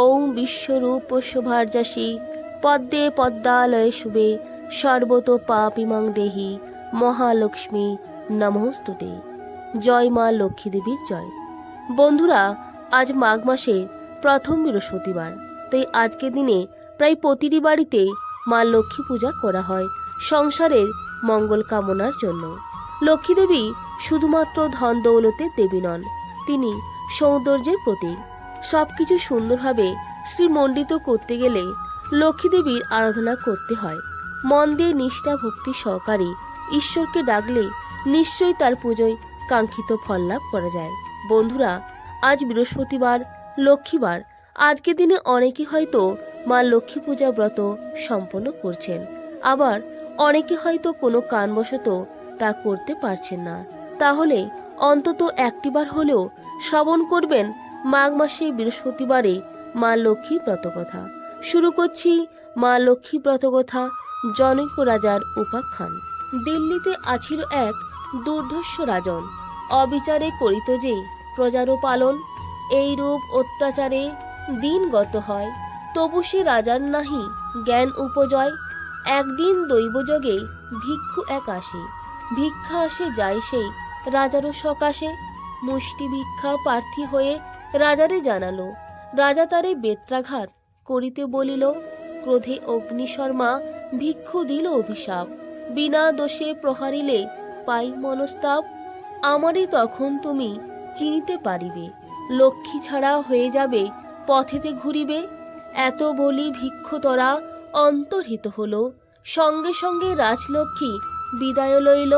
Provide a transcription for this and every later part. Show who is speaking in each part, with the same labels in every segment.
Speaker 1: ওম বিশ্বরূপ শোভার্যাসী। পদ্মে পদ্মালয়ে শুভে। সর্বত পাপিমাং দেহি। মহালক্ষ্মী নমস্তুতে। জয় মা লক্ষ্মী দেবীর জয়। বন্ধুরা, আজ মাঘ মাসের প্রথম বৃহস্পতিবার। তাই আজকের দিনে প্রায় প্রতিটি বাড়িতে মা লক্ষ্মী পূজা করা হয় সংসারের মঙ্গল কামনার জন্য। লক্ষ্মী দেবী শুধুমাত্র ধন দৌলতের দেবী নন, তিনি সৌন্দর্যের প্রতীক। সবকিছু সুন্দরভাবে শ্রীমণ্ডিত করতে গেলে লক্ষ্মী দেবীর আরাধনা করতে হয়। মন দিয়ে নিষ্ঠা ভক্তি সহকারে ঈশ্বরকে ডাকলে নিশ্চয়ই তার পুজোয় কাঙ্ক্ষিত ফল লাভ করা যায়। বন্ধুরা, আজ বৃহস্পতিবার, লক্ষ্মীবার। আজকের দিনে অনেকে হয়তো মা লক্ষ্মী পূজা ব্রত সম্পন্ন করছেন। আবার অনেকে হয়তো কোনো কারণবশত তা করতে পারছেন না। তাহলে অন্তত একটিবার হলেও শ্রবণ করবেন মাঘ মাসে বৃহস্পতিবারে মা লক্ষ্মী ব্রতকথা। শুরু করছি মা লক্ষ্মী ব্রতকথা, জনৈক রাজার উপাখ্যান। দিল্লিতে আছিল এক দুর্ধর্ষ রাজন। অবিচারে করিত যে প্রজারও পালন, এই রূপ অত্যাচারে দিন গত হয়। তবু সে রাজার নাহি জ্ঞান উপজয়। একদিন দৈবযোগে ভিক্ষু এক আসে। ভিক্ষা আসে যায় সেই রাজারও সকাশে মুষ্টি ভিক্ষা প্রার্থী হয়ে রাজারে জানালো, রাজা তারে বেত্রাঘাত করিতে বলিল, ক্রোধে অগ্নিশর্মা ভিক্ষু দিল অভিশাপ, বিনা দোষে প্রহারিলে পাই মনস্তাপ আমারই তখন তুমি চিনিতে পারিবে, লক্ষ্মী ছাড়া হয়ে যাবে, পথেতে ঘুরিবে, এত বলি ভিক্ষু তরা অন্তর্হিত হলো, সঙ্গে সঙ্গে রাজলক্ষ্মী বিদায় লইল,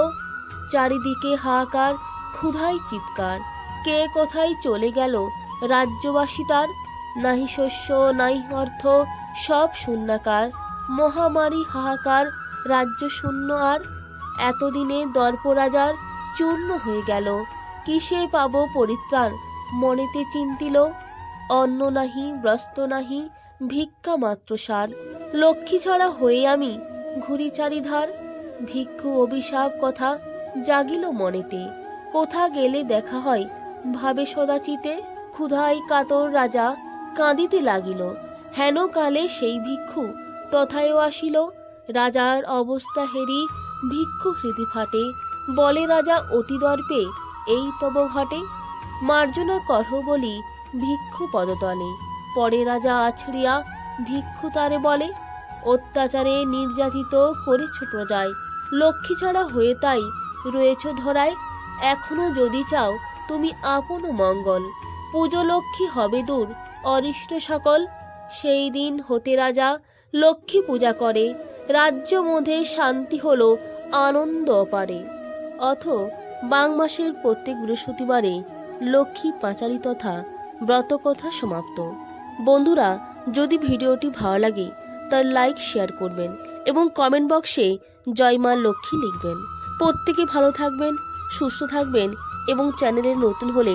Speaker 1: চারিদিকে হাহাকার ক্ষুধাই চিৎকার, কে কোথায় চলে গেল রাজ্যবাসী তার, নাহি শস্য নাই অর্থ, সব শূন্যাকার। মহামারী হাহাকার, রাজ্য শূন্য আর। এতদিনে দর্প রাজার চূর্ণ হয়ে গেল। কিসে পাব পরিত্রাণ? মনেতে চিন্তিল। অন্ন নাহি, ব্রস্ত নাহি, ভিক্ষা মাত্র সার। লক্ষ্মী ছাড়া হয়ে আমি ঘুরি চারিধার। ভিক্ষু অভিশাপ কথা জাগিল মনেতে। কোথা গেলে দেখা হয় ভাবে সদাচিতে? ক্ষুধাই কাতর রাজা কাঁদিতে লাগিল। হেন কালে সেই ভিক্ষু তথায়ও আসিল। রাজার অবস্থা হেরি ভিক্ষু হৃদি ফাটে। বলে, রাজা অতি দর্পে এই তব ঘটে। মার্জনা করহ বলি ভিক্ষু পদতলে। পরে রাজা আছড়িয়া ভিক্ষু তারে বলে, অত্যাচারে নির্যাতিত করেছ প্রজায়। লক্ষ্মী ছাড়া হয়ে তাই রয়েছ ধরায়। এখনও যদি চাও, তুমি আপন মঙ্গল। পুজো লক্ষ্মী হবে দূর অরিষ্ট সকল। সেই দিন হতে রাজা লক্ষ্মী পূজা করে রাজ্য মধ্যে শান্তি হলো, আনন্দ অপারে। অথ বাং মাসের প্রত্যেক বৃহস্পতিবারে লক্ষ্মী পাঁচালী তথা ব্রতকথা সমাপ্ত। বন্ধুরা, যদি ভিডিওটি ভালো লাগে, তার লাইক, শেয়ার করবেন এবং কমেন্ট বক্সে জয় মা লক্ষ্মী লিখবেন। প্রত্যেকে ভালো থাকবেন, সুস্থ থাকবেন এবং চ্যানেলে নতুন হলে